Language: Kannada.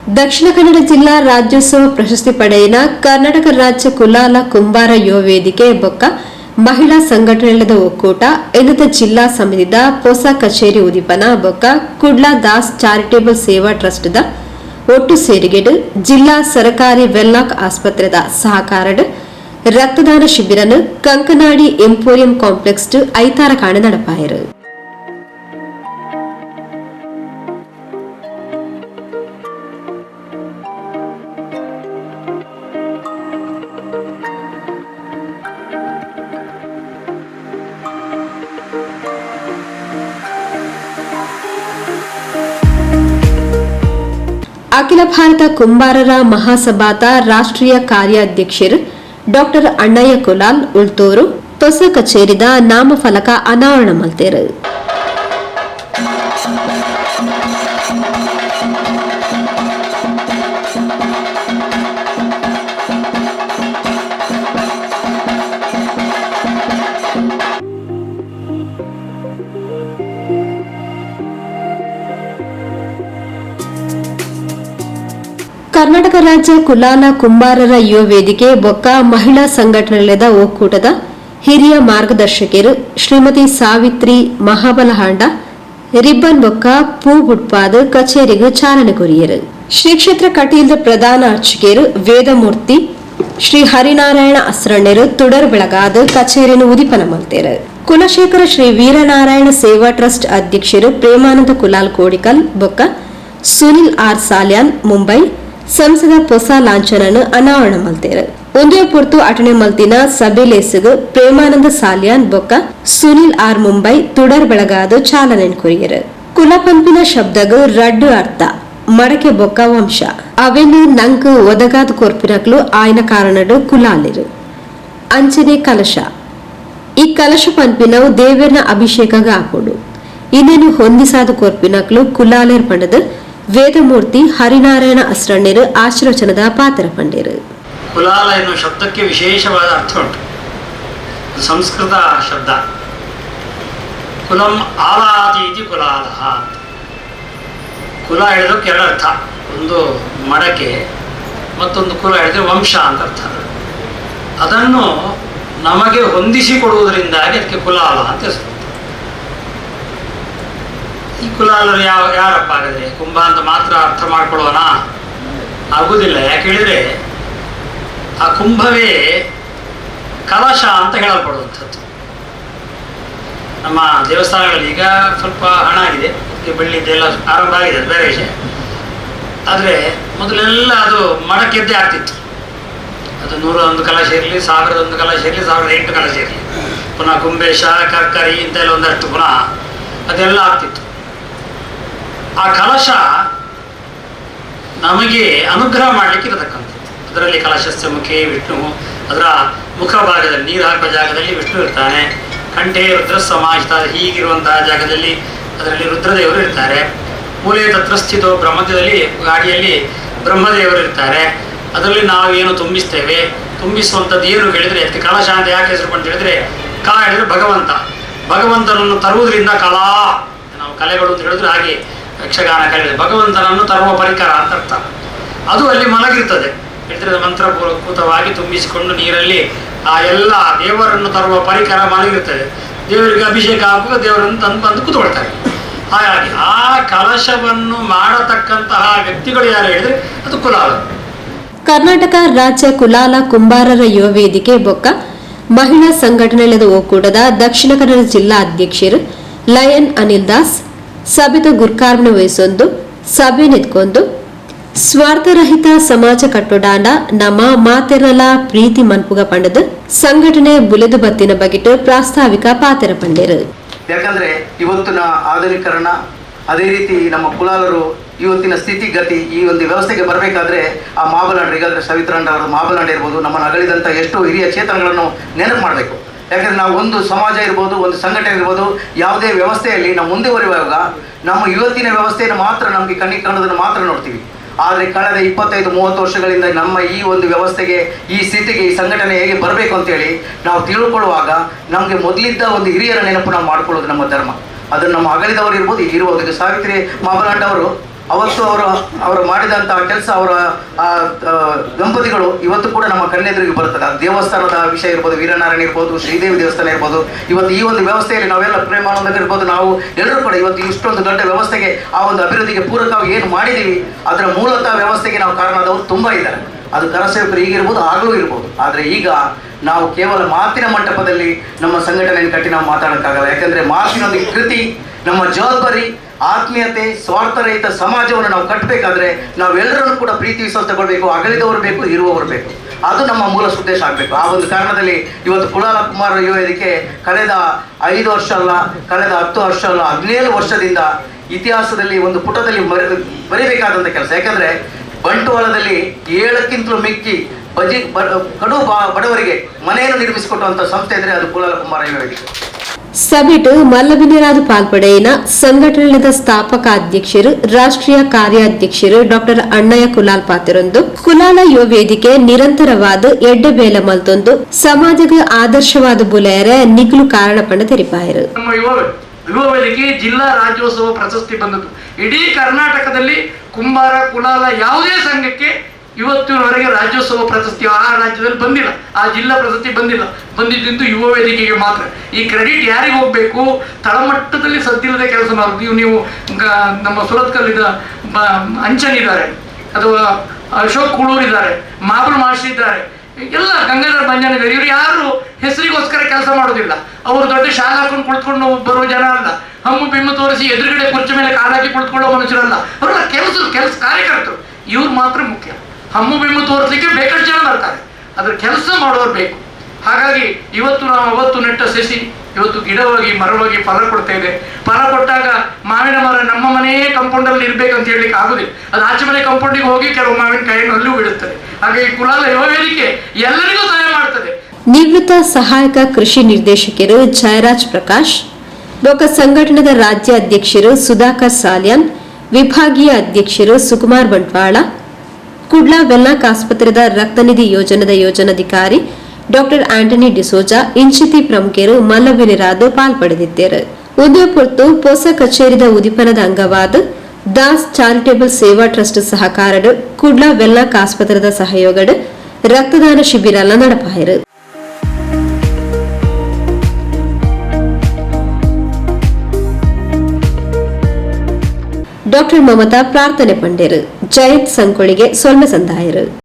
ದಕ್ಷಿಣ ಕನ್ನಡ ಜಿಲ್ಲಾ ರಾಜ್ಯೋತ್ಸವ ಪ್ರಶಸ್ತಿ ಪಡೆಯಿನ ಕರ್ನಾಟಕ ರಾಜ್ಯ ಕುಲಾಲ ಕುಂಬಾರ ಯುವ ವೇದಿಕೆ ಬೊಕ್ಕ ಮಹಿಳಾ ಸಂಘಟನೆಗಳ ಒಕ್ಕೂಟ ಎನ್ನದ ಜಿಲ್ಲಾ ಸಮಿತಿದ ಹೊಸ ಕಚೇರಿ ಉದಿಪನ ಬೊಕ್ಕ ಕುಡ್ಲಾ ದಾಸ್ ಚಾರಿಟೇಬಲ್ ಸೇವಾ ಟ್ರಸ್ಟ್ದ ಒಟ್ಟು ಸೇರಿಗೆಡು ಜಿಲ್ಲಾ ಸರಕಾರಿ ವೆಲ್ಲಾಕ್ ಆಸ್ಪತ್ರೆದ ಸಹಕಾರಡ್ ರಕ್ತದಾನ ಶಿಬಿರನ ಕಂಕನಾಡಿ ಎಂಪೋರಿಯಂ ಕಾಂಪ್ಲೆಕ್ಸ್ ಐತಾರ ಕಾಣ ನಡಪಾಯರು. ಅಖಿಲ ಭಾರತ ಕುಂಬಾರರ ಮಹಾಸಭಾದ ರಾಷ್ಟ್ರೀಯ ಕಾರ್ಯಾಧ್ಯಕ್ಷರು ಡಾಕ್ಟರ್ ಅಣ್ಣಯ್ಯ ಕುಲಾಲ್ ಉಳ್ತೂರು ಹೊಸ ಕಚೇರಿದ ನಾಮಫಲಕ ಅನಾವರಣ ಮಲ್ತೇರು ಕರ್ನಾಟಕ ರಾಜ್ಯ ಕುಲಾಲ ಕುಂಬಾರರ ಯುವ ವೇದಿಕೆ ಬೊಕ್ಕ ಮಹಿಳಾ ಸಂಘಟನೆಯದ ಒಕ್ಕೂಟದ ಹಿರಿಯ ಮಾರ್ಗದರ್ಶಕರು ಶ್ರೀಮತಿ ಸಾವಿತ್ರಿ ಮಹಾಬಲಹಾಂಡ, ರಿಬ್ಬನ್ ಬೊಕ್ಕ ಪೂ ಉತ್ಪಾದ ಕಚೇರಿಗೆ ಚಾಲನೆ ಕೊರಿಯರು. ಶ್ರೀ ಕ್ಷೇತ್ರ ಕಟೀಲ್ದ ಪ್ರಧಾನ ಅರ್ಚಕಿಯರು ವೇದಮೂರ್ತಿ, ಶ್ರೀ ಹರಿನಾರಾಯಣ ಅಸ್ರಣ್ಯರು ತುಡರ್ ಬೆಳಗಾದ ಕಚೇರಿಯನ್ನು ಉದಿಪನ ಮಾಡ್ತಾರೆ. ಕುಲಶೇಖರ ಶ್ರೀ ವೀರನಾರಾಯಣ ಸೇವಾ ಟ್ರಸ್ಟ್ ಅಧ್ಯಕ್ಷರು ಪ್ರೇಮಾನಂದ ಕುಲಾಲ್ ಕೋಡಿಕಲ್ ಬೊಕ್ಕ ಸುನಿಲ್ ಆರ್ ಸಾಲ್ಯಾನ್, ಮುಂಬೈ ಸಂಸದ ಹೊಸ ಲಾಂಛನ ಅನಾವರಣ ಮಲ್ತೇರು ಒಂದೇ ಪೊರ್ತು ಅಟಣೆ ಮಲ್ತಿನ ಸಭೆಲೇಸುಗು ಪ್ರೇಮಾನಂದ ಸಾಲಿಯಾನ್ ಬೊಕ್ಕ ಸುನಿಲ್ ಆರ್ ಮುಂಬೈ ತುಡರ್ ಬೆಳಗಾದ ಚಾಲನೆ ಕೊರಿಯರು. ಕುಲಪಂಪಿನ ಶಬ್ದಗು ರಡ್ಡು ಅರ್ಥ. ಮಡಕೆ ಬೊಕ್ಕ ವಂಶ. ಅವೆನು ನಂಕ್ ಒದಗಾದ ಕೊರ್ಪಿನಕ್ಲು ಆಯ್ನ ಕಾರಣಡು ಕುಲಾಲಿರು. ಅಂಚನೆ ಕಲಶ. ಈ ಕಲಶ ಪಂಪಿನವು ದೇವರನ ಅಭಿಷೇಕಗ ಹಾಕೋಡು. ಇನ್ನೇನು ಹೊಂದಿಸಾದ ಕೊರ್ಪಿನಕ್ಲು ಕುಲಾಲೇರ್ ಪಂಡದ ವೇದಮೂರ್ತಿ ಹರಿನಾರಾಯಣ ಅಸ್ರಣ್ಯರು ಆಶೀರ್ವಚನದ ಪಾತ್ರ ಪಂಡಿರು. ಕುಲಾಲ ಎನ್ನುವ ಶಬ್ದಕ್ಕೆ ವಿಶೇಷವಾದ ಅರ್ಥ ಉಂಟು. ಸಂಸ್ಕೃತ ಶಬ್ದ. ಕುಲಂ ಆಲಾದೀತಿ ಕುಲಾಲ ಕುಲ ಹೇಳಿದಕ್ಕೆ ಎರಡು ಅರ್ಥ. ಒಂದು ಮಡಕೆ, ಮತ್ತೊಂದು ಕುಲ ಹೇಳಿದ್ರೆ ವಂಶ ಅಂತ ಅರ್ಥ. ಅದನ್ನು ನಮಗೆ ಹೊಂದಿಸಿಕೊಡುವುದರಿಂದಾಗಿ ಅದಕ್ಕೆ ಕುಲಾಲ ಅಂತ ಹೆಸರು. ಈ ಕುಲಾಲರು ಯಾವ ಯಾರಪ್ಪ ಆಗದೆ ಕುಂಭ ಅಂತ ಮಾತ್ರ ಅರ್ಥ ಮಾಡ್ಕೊಳ್ಳೋಣ? ಆಗುವುದಿಲ್ಲ ಯಾಕೆ ಹೇಳಿದರೆ, ಆ ಕುಂಭವೇ ಕಲಶ ಅಂತ ಹೇಳಲ್ಪಡುವಂಥದ್ದು. ನಮ್ಮ ದೇವಸ್ಥಾನಗಳಲ್ಲಿ ಈಗ ಸ್ವಲ್ಪ ಹಣ ಆಗಿದೆ. ಅದಕ್ಕೆ ಬೆಳ್ಳಿದ್ದೆಲ್ಲ ಆರಂಭ ಆಗಿದೆ ಬೇರೆ ವಿಷಯ. ಆದರೆ ಮೊದಲೆಲ್ಲ ಅದು ಮಡಕೆದ್ದೇ ಆಗ್ತಿತ್ತು. ಅದು ನೂರ ಒಂದು ಕಲಶ ಇರಲಿ ಸಾವಿರದ ಒಂದು ಕಲಶ ಇರಲಿ, ಸಾವಿರದ ಎಂಟು ಕಲಶ ಇರಲಿ. ಪುನಃ ಕುಂಬೇಶ ಕರ್ಕರಿ ಇಂತೆಲ್ಲ ಒಂದಷ್ಟು ಪುನಃ ಅದೆಲ್ಲ ಆಗ್ತಿತ್ತು. ಆ ಕಲಶ ನಮಗೆ ಅನುಗ್ರಹ ಮಾಡಲಿಕ್ಕೆ ಇರತಕ್ಕಂಥದ್ದು. ಅದರಲ್ಲಿ ಕಲಶಸ್ಯ ಮುಖೇ ವಿಷ್ಣು, ಅದರ ಮುಖ ಭಾಗದಲ್ಲಿ, ನೀರು ಹಾಕುವ ಜಾಗದಲ್ಲಿ ವಿಷ್ಣು ಇರ್ತಾನೆ. ಕಂಠೆ ರುದ್ರ ಸಮಾಹಿತ ಹೀಗಿರುವಂತಹ ಜಾಗದಲ್ಲಿ ಅದರಲ್ಲಿ ರುದ್ರದೇವರು ಇರ್ತಾರೆ. ಮೂಲೆ ತತ್ರಸ್ಥಿತೋ ಬ್ರಹ್ಮದಲ್ಲಿ, ಗಾಡಿಯಲ್ಲಿ ಬ್ರಹ್ಮದೇವರು ಇರ್ತಾರೆ. ಅದರಲ್ಲಿ ನಾವು ಏನು ತುಂಬಿಸ್ತೇವೆ? ತುಂಬಿಸುವಂಥದ್ದು ಏನು ಹೇಳಿದರೆ, ಅದಕ್ಕೆ ಕಲಶ ಅಂತ ಯಾಕೆ ಹೆಸರು ಅಂತ ಹೇಳಿದ್ರೆ ಕಾ ಹೇಳಿದ್ರೆ ಭಗವಂತ. ಭಗವಂತನನ್ನು ತರುವುದರಿಂದ ಕಲಾ ನಾವು ಕಲೆಗಳು ಅಂತ ಹೇಳಿದ್ರೆ ಹಾಗೆ ಯಕ್ಷಗಾನ ಕಲಿಯಲಿ ಭಗವಂತನನ್ನು ತರುವ ಪರಿಕರ ಅಂತ ಅರ್ಥ. ಅದು ಅಲ್ಲಿ ಮಲಗಿರ್ತದೆ. ಹೇಳ್ತಿರೋದು ಮಂತ್ರಪೂರ್ವಕೃತವಾಗಿ ತುಂಬಿಸಿಕೊಂಡು ನೀರಲ್ಲಿ ಆ ಎಲ್ಲ ದೇವರನ್ನು ತರುವ ಪರಿಕರ ಮಲಗಿರ್ತದೆ. ದೇವರಿಗೆ ಅಭಿಷೇಕ ಆಗುವಾಗ ದೇವರನ್ನು ತಂದು ಬಂದು ಕೂತ್ಕೊಳ್ತಾರೆ. ಹಾಗಾಗಿ ಆ ಕಲಶವನ್ನು ಮಾಡತಕ್ಕಂತಹ ವ್ಯಕ್ತಿಗಳು ಯಾರು ಹೇಳಿದ್ರೆ ಅದು ಕುಲಾಲ. ಕರ್ನಾಟಕ ರಾಜ್ಯ ಕುಲಾಲ ಕುಂಬಾರರ ಯುವ ವೇದಿಕೆ ಬೊಕ್ಕ ಮಹಿಳಾ ಸಂಘಟನೆಗಳ ಒಕ್ಕೂಟದ ದಕ್ಷಿಣ ಕನ್ನಡ ಜಿಲ್ಲಾ ಅಧ್ಯಕ್ಷರು ಲಯನ್ ಅನಿಲ್ ದಾಸ್ ಸಭೆದ ಗುರ್ಕಾರ್ನ ವಹಿಸೊಂದು ಸಭೆ ನಿಂತ್ಕೊಂಡು ಸ್ವಾರ್ಥರಹಿತ ಸಮಾಜ ಕಟ್ಟೋಡಾಂಡ ನಮ್ಮ ಮಾತೆರಲ ಪ್ರೀತಿ ಮನ್ಪುಗ ಪಂಡದ. ಸಂಘಟನೆ ಬುಲೆದು ಬತ್ತಿನ ಬಗೆಟ್ ಪ್ರಾಸ್ತಾವಿಕ ಪಾತೆರ ಪಂಡೇರು. ಯಾಕಂದ್ರೆ ಇವತ್ತಿನ ಆಧುನೀಕರಣ, ಅದೇ ರೀತಿ ನಮ್ಮ ಕುಲಾಲರು ಇವತ್ತಿನ ಸ್ಥಿತಿಗತಿ ಈ ಒಂದು ವ್ಯವಸ್ಥೆಗೆ ಬರಬೇಕಾದ್ರೆ ಆ ಮಾಬಲಾಂಡ್ರಿಗಾದ್ರೆ ಈಗಾದ್ರೆ ಮಾಬಲಾಂಡ್ ಇರ್ಬೋದು, ನಮ್ಮನ್ನು ಅಗಲಿದಂಥ ಎಷ್ಟೋ ಹಿರಿಯ ಚೇತನಗಳನ್ನು ನೆನಪು ಮಾಡಬೇಕು. ಯಾಕಂದ್ರೆ ನಾವು ಒಂದು ಸಮಾಜ ಇರ್ಬೋದು, ಒಂದು ಸಂಘಟನೆ ಇರ್ಬೋದು, ಯಾವುದೇ ವ್ಯವಸ್ಥೆಯಲ್ಲಿ ನಾವು ಮುಂದುವರಿಯುವಾಗ ನಮ್ಮ ಇವತ್ತಿನ ವ್ಯವಸ್ಥೆಯನ್ನು ಮಾತ್ರ ನಮಗೆ ಕಣ್ಣಿಗೆ ಕಾಣೋದನ್ನು ಮಾತ್ರ ನೋಡ್ತೀವಿ. ಆದರೆ ಕಳೆದ ಇಪ್ಪತ್ತೈದು, ಮೂವತ್ತು ವರ್ಷಗಳಿಂದ ನಮ್ಮ ಈ ಒಂದು ವ್ಯವಸ್ಥೆಗೆ, ಈ ಸ್ಥಿತಿಗೆ, ಈ ಸಂಘಟನೆ ಹೇಗೆ ಬರಬೇಕು ಅಂತೇಳಿ ನಾವು ತಿಳ್ಕೊಳ್ಳುವಾಗ ನಮಗೆ ಮೊದಲಿದ್ದ ಒಂದು ಹಿರಿಯರ ನೆನಪು ನಾವು ಮಾಡ್ಕೊಳ್ಳೋದು ನಮ್ಮ ಧರ್ಮ. ಅದನ್ನು ನಮ್ಮ ಅಗಲಿದವರು ಇರ್ಬೋದು ಈಗ ಸಾವಿತ್ರಿ ಮಾಬಲಾಂಡ್ ಅವರು ಅವತ್ತು ಅವರು ಅವರು ಮಾಡಿದಂತಹ ಕೆಲಸ ಅವರ ಆ, ದಂಪತಿಗಳು ಇವತ್ತು ಕೂಡ ನಮ್ಮ ಕಣ್ಣೆದುರಿಗೆ ಬರುತ್ತದೆ. ಆ ದೇವಸ್ಥಾನದ ವಿಷಯ ಇರ್ಬೋದು ವೀರನಾರಾಯಣ ಇರ್ಬೋದು ಶ್ರೀದೇವಿ ದೇವಸ್ಥಾನ ಇರ್ಬೋದು. ಇವತ್ತು ಈ ಒಂದು ವ್ಯವಸ್ಥೆಯಲ್ಲಿ ನಾವೆಲ್ಲ ಪ್ರೇಮಾನಂದ ಇರ್ಬೋದು ನಾವು ಎಲ್ಲರೂ ಕೂಡ ಇವತ್ತು ಇಷ್ಟೊಂದು ದೊಡ್ಡ ವ್ಯವಸ್ಥೆಗೆ ಆ ಒಂದು ಅಭಿವೃದ್ಧಿಗೆ ಪೂರಕವಾಗಿ ಏನು ಮಾಡಿದ್ದೀವಿ ಅದರ ಮೂಲತಃ ವ್ಯವಸ್ಥೆಗೆ ನಾವು ಕಾರಣದವರು ತುಂಬ ಇದ್ದಾರೆ. ಅದು ಕರಸೇವಕರು ಈಗಿರ್ಬೋದು ಆಗಲೂ ಇರ್ಬೋದು. ಆದರೆ ಈಗ ನಾವು ಕೇವಲ ಮಾತಿನ ಮಂಟಪದಲ್ಲಿ ನಮ್ಮ ಸಂಘಟನೆಯನ್ನು ಕಟ್ಟಿ ನಾವು ಮಾತಾಡೋಕ್ಕಾಗಲ್ಲ. ಯಾಕಂದ್ರೆ ಮಾತಿನೊಂದಿಗೆ ಕೃತಿ ನಮ್ಮ ಜವಾಬ್ದಾರಿ ಆತ್ಮೀಯತೆ, ಸ್ವಾರ್ಥರಹಿತ ಸಮಾಜವನ್ನು ನಾವು ಕಟ್ಟಬೇಕಾದ್ರೆ ನಾವೆಲ್ಲರನ್ನು ಕೂಡ ಪ್ರೀತಿ, ವಿಶ್ವಾಸ ತಗೊಳ್ಬೇಕು, ಅಗಲಿದವರು ಬೇಕು, ಇರುವವರು ಬೇಕು. ಅದು ನಮ್ಮ ಮೂಲ ಉದ್ದೇಶ ಆಗಬೇಕು. ಆ ಒಂದು ಕಾರಣದಲ್ಲಿ ಇವತ್ತು ಕುಳಾಲ ಕುಮಾರ ಯುವ ಕಳೆದ ಐದು ವರ್ಷ ಅಲ್ಲ, ಕಳೆದ ಹತ್ತು ವರ್ಷ ಅಲ್ಲ, ಹದಿನೇಳು ವರ್ಷದಿಂದ ಇತಿಹಾಸದಲ್ಲಿ ಒಂದು ಪುಟದಲ್ಲಿ ಮರಿ ಕೆಲಸ. ಯಾಕಂದ್ರೆ ಬಂಟ್ವಾಳದಲ್ಲಿ ಏಳಕ್ಕಿಂತಲೂ ಮಿಕ್ಕಿ ಬಜಿ ಬಡ ಕಡು ಬಡವರಿಗೆ ಮನೆಯನ್ನು ನಿರ್ಮಿಸಿಕೊಟ್ಟುವಂಥ ಸಂಸ್ಥೆ ಅಂದರೆ ಅದು ಕುಲಾಲ ಕುಮಾರ ವೇದಿಕೆ ಸಭೆಟು ಪಾಲ್ಪಡೆಯನ ಸಂಘಟನೆದ ಸ್ಥಾಪಕ ಅಧ್ಯಕ್ಷರು, ರಾಷ್ಟ್ರೀಯ ಕಾರ್ಯಾಧ್ಯಕ್ಷರು ಡಾಕ್ಟರ್ ಅಣ್ಣಯ್ಯ ಕುಲಾಲ್ ಪಾತ್ರರೊಂದು ಕುಲಾಲ ಯುವ ವೇದಿಕೆ ನಿರಂತರವಾದ ಎಡ್ಡೆಬೇಲ ಮಲ್ತೊಂದು. ಸಮಾಜಕ್ಕೆ ಆದರ್ಶವಾದ ಬುಲೆಯರೆ, ನಿಗ್ಲು ಕಾರಣ ಪಣ ತೆರಿಪಾಯರು ಯುವ ವೇದಿಕೆ ಜಿಲ್ಲಾ ರಾಜ್ಯೋತ್ಸವ ಪ್ರಶಸ್ತಿ ಬಂದದ್ದು. ಇಡೀ ಕರ್ನಾಟಕದಲ್ಲಿ ಕುಂಬಾರ, ಕುಲಾಲ ಯಾವುದೇ ಸಂಘಕ್ಕೆ ಇವತ್ತಿನವರೆಗೆ ರಾಜ್ಯೋತ್ಸವ ಪ್ರಶಸ್ತಿ ಆ ರಾಜ್ಯದಲ್ಲಿ ಬಂದಿಲ್ಲ, ಆ ಜಿಲ್ಲಾ ಪ್ರಶಸ್ತಿ ಬಂದಿಲ್ಲ. ಬಂದಿದ್ದು ಯುವ ವೇದಿಕೆಗೆ ಮಾತ್ರ. ಈ ಕ್ರೆಡಿಟ್ ಯಾರಿಗೆ ಹೋಗ್ಬೇಕು? ತಳಮಟ್ಟದಲ್ಲಿ ಸದ್ದಿಲ್ಲದೆ ಕೆಲಸ ಮಾಡೋದು ನೀವು ನಮ್ಮ ಸುರತ್ಕಲ್ಲಿದ್ದ ಅಂಚನ್ ಇದ್ದಾರೆ ಅಥವಾ ಅಶೋಕ್ ಕುಳೂರ್ ಇದ್ದಾರೆ ಮಾಬಲ್ ಮಹರ್ಷಿ ಇದ್ದಾರೆ. ಎಲ್ಲ ಗಂಗಾಧರ ಬಂಜನ ಇದ್ದಾರೆ. ಇವ್ರು ಯಾರು ಹೆಸರಿಗೋಸ್ಕರ ಕೆಲಸ ಮಾಡೋದಿಲ್ಲ ಅವರು ದೊಡ್ಡ ಶಾಲೆ ಹಾಕೊಂಡು ಕುಳಿತುಕೊಂಡು ಬರುವ ಜನ ಅಲ್ಲ. ಹಮ್ಮು ಬಿಮ್ಮು ತೋರಿಸಿ ಎದುರುಗಡೆ ಕುರ್ಚಿ ಮೇಲೆ ಕಾಲಾಕಿ ಕುಳಿತುಕೊಳ್ಳೋ ಮನುಷ್ಯರಲ್ಲ. ಅವರೆಲ್ಲ ಕೆಲಸ ಕೆಲಸ ಕಾರ್ಯಕರ್ತರು. ಇವ್ರು ಮಾತ್ರ ಮುಖ್ಯ. ಹಮ್ಮು ಬಿಮ್ಮು ತೋರಿಸ್ಲಿಕ್ಕೆ ಬೇಕಷ್ಟು ಜನ ಬರ್ತಾರೆ. ಅದ್ರ ಕೆಲಸ ಮಾಡೋರು ಬೇಕು. ಹಾಗಾಗಿ ಇವತ್ತು ನಾವು ಅವತ್ತು ನೆಟ್ಟ ಸಸಿ, ಇವತ್ತು ಗಿಡವಾಗಿ, ಮರವಾಗಿ ಫಲ ಕೊಡ್ತಾ ಇದೆ. ಫಲ ಕೊಟ್ಟಾಗ ಮಾವಿನ ಮರ ನಮ್ಮ ಮನೆಯೇ ಕಂಪೌಂಡಲ್ಲಿ ಇರಬೇಕಂತ ಹೇಳಲಿಕ್ಕೆ ಆಗುದಿಲ್ಲ. ಅದು ಆಚೆ ಮನೆ ಕಂಪೌಂಡಿಗೆ ಹೋಗಿ ಕೆಲವು ಮಾವಿನ ಕಾಯಿಯನ್ನು ಅಲ್ಲೂ ಬಿಡುತ್ತದೆ. ಹಾಗಾಗಿ ಕುಲಾಲ ಯುವ ವೇದಿಕೆ ಎಲ್ಲರಿಗೂ ಸಹಾಯ ಮಾಡ್ತದೆ. ನಿವೃತ್ತ ಸಹಾಯಕ ಕೃಷಿ ನಿರ್ದೇಶಕರು ಜಯರಾಜ್ ಪ್ರಕಾಶ್, ಲೋಕ ಸಂಘಟನದ ರಾಜ್ಯ ಅಧ್ಯಕ್ಷರು ಸುಧಾಕರ್ ಸಾಲ್ಯಾನ್, ವಿಭಾಗೀಯ ಅಧ್ಯಕ್ಷರು ಸುಕುಮಾರ್ ಬಂಟ್ವಾಳ ಕುಡ್ಲಾ ವೆಲ್ನಾಕ್ ಆಸ್ಪತ್ರೆದ ರಕ್ತನಿಧಿ ಯೋಜನದ ಯೋಜನಾಧಿಕಾರಿ ಡಾಕ್ಟರ್ ಆಂಟನಿ ಡಿಸೋಜಾ, ಇಂಚಿತಿ ಪ್ರಮುಖರು ಮಲ್ಲವಿರಾದು ಪಾಲ್ಪಡೆದಿದ್ದರು ಉದಯ ಪೊರ್ತು ಪೊಸ ಕಚೇರಿದ ಉದಿಪನದ ಅಂಗವಾದ ದಾಸ್ ಚಾರಿಟೇಬಲ್ ಸೇವಾ ಟ್ರಸ್ಟ್ ಸಹಕಾರದ ಕುಡ್ಲಾ ವೆಲ್ನಾಕ್ ಆಸ್ಪತ್ರೆದ ಸಹಯೋಗಡ ರಕ್ತದಾನ ಶಿಬಿರಲ ನಡಪಾಯರು. ಡಾಕ್ಟರ್ ಮಮತಾ ಪ್ರಾರ್ಥನೆ ಪಂಡೇರು. ಜಯಂತ್ ಸಂಕೊಳಿಗೆ சொல்ம ಸಂದಾಯರು.